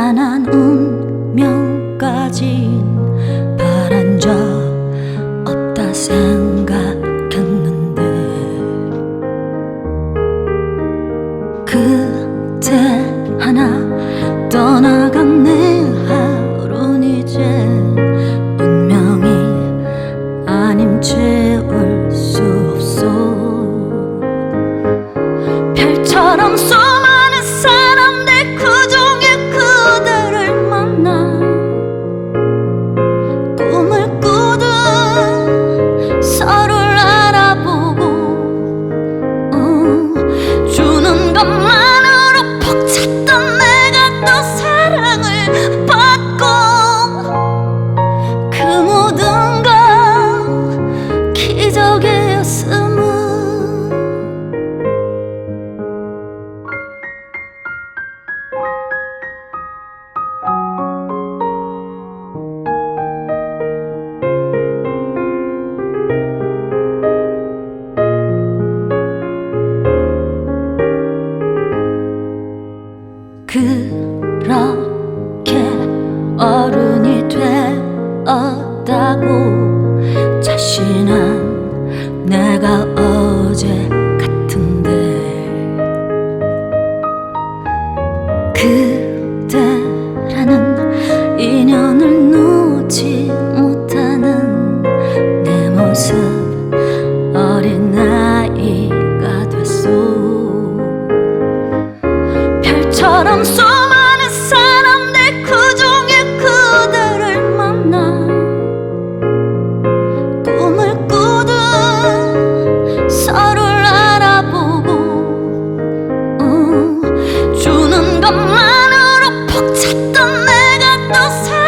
단단한 운명까지 바란 적 없다 생각했는데. 그때 하나 떠나간 내 하루는 이제 운명이 아님 채울 수 없어. 별처럼 수 주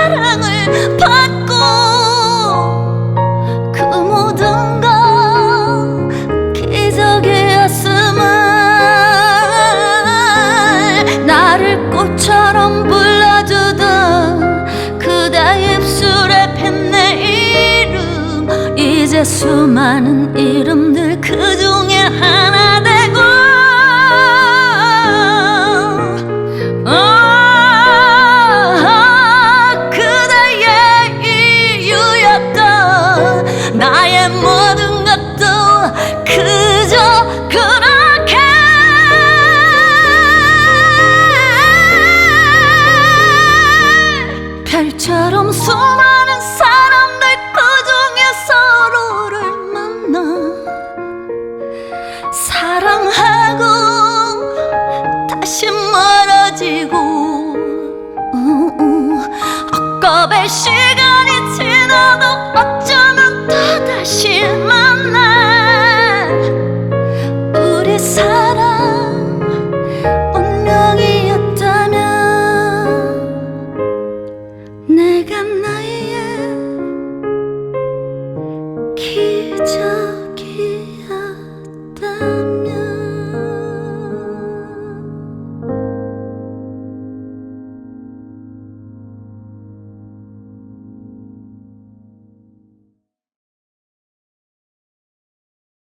사랑을 받고 그 모든 건 기적이었음을 나를 꽃처럼 불러주던 그대 입술에 핀 내 이름 이제 수많은 이름 별처럼 수많은 사람들 그 중에 서로를 만나 사랑하고 다시 멀어지고 어, 어, 억겁의 시